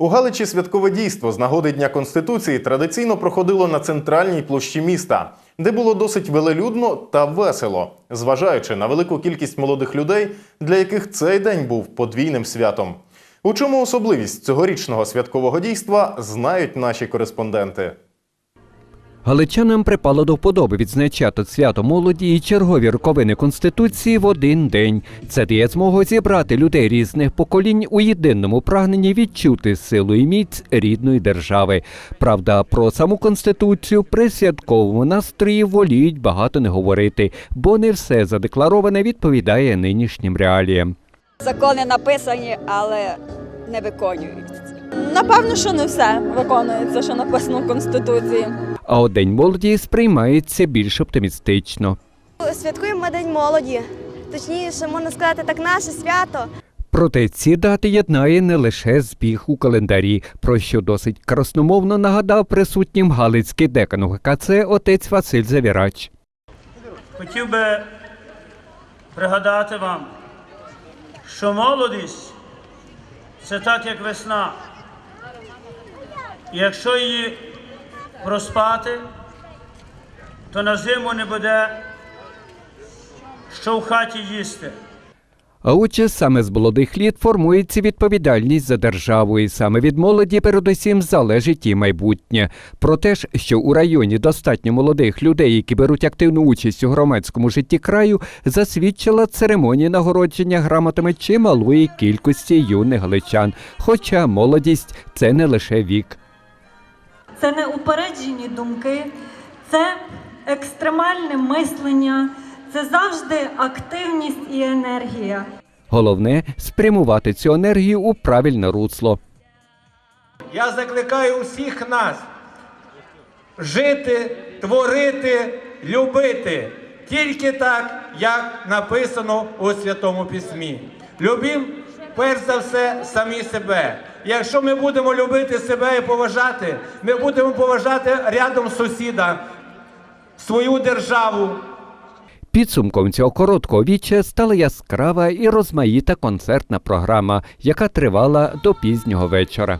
У Галичі святкове дійство з нагоди Дня Конституції традиційно проходило на центральній площі міста, де було досить велелюдно та весело, зважаючи на велику кількість молодих людей, для яких цей день був подвійним святом. У чому особливість цьогорічного святкового дійства знають наші кореспонденти. Галичанам припало до вподоби відзначати свято молоді і чергові роковини Конституції в один день. Це дає змогу зібрати людей різних поколінь у єдиному прагненні відчути силу і міць рідної держави. Правда, про саму конституцію при святковому настрої воліють багато не говорити, бо не все задеклароване відповідає нинішнім реаліям. Закони написані, але не виконуються. Напевно, що не все виконується, що написано в Конституції. А от День молоді сприймається більш оптимістично. Святкуємо ми День молоді. Точніше, можна сказати, так наше свято. Проте ці дати єднає не лише збіг у календарі, про що досить красномовно нагадав присутнім галицький декан УГКЦ отець Василь Завірач. Хотів би пригадати вам, що молодість це так, як весна. Якщо її проспати, то на зиму не буде що в хаті їсти. А отже, саме з молодих літ формується відповідальність за державу, і саме від молоді передусім залежить і майбутнє. Про те ж, що у районі достатньо молодих людей, які беруть активну участь у громадському житті краю, засвідчила церемонія нагородження грамотами чималої кількості юних галичан. Хоча молодість це не лише вік. Це неупереджені думки, це екстремальне мислення, це завжди активність і енергія. Головне спрямувати цю енергію у правильне русло. Я закликаю усіх нас жити, творити, любити тільки так, як написано у Святому Письмі. Любім перш за все самі себе. Якщо ми будемо любити себе і поважати, ми будемо поважати рядом сусіда, свою державу, Підсумком цього короткого віччя стала яскрава і розмаїта концертна програма, яка тривала до пізнього вечора.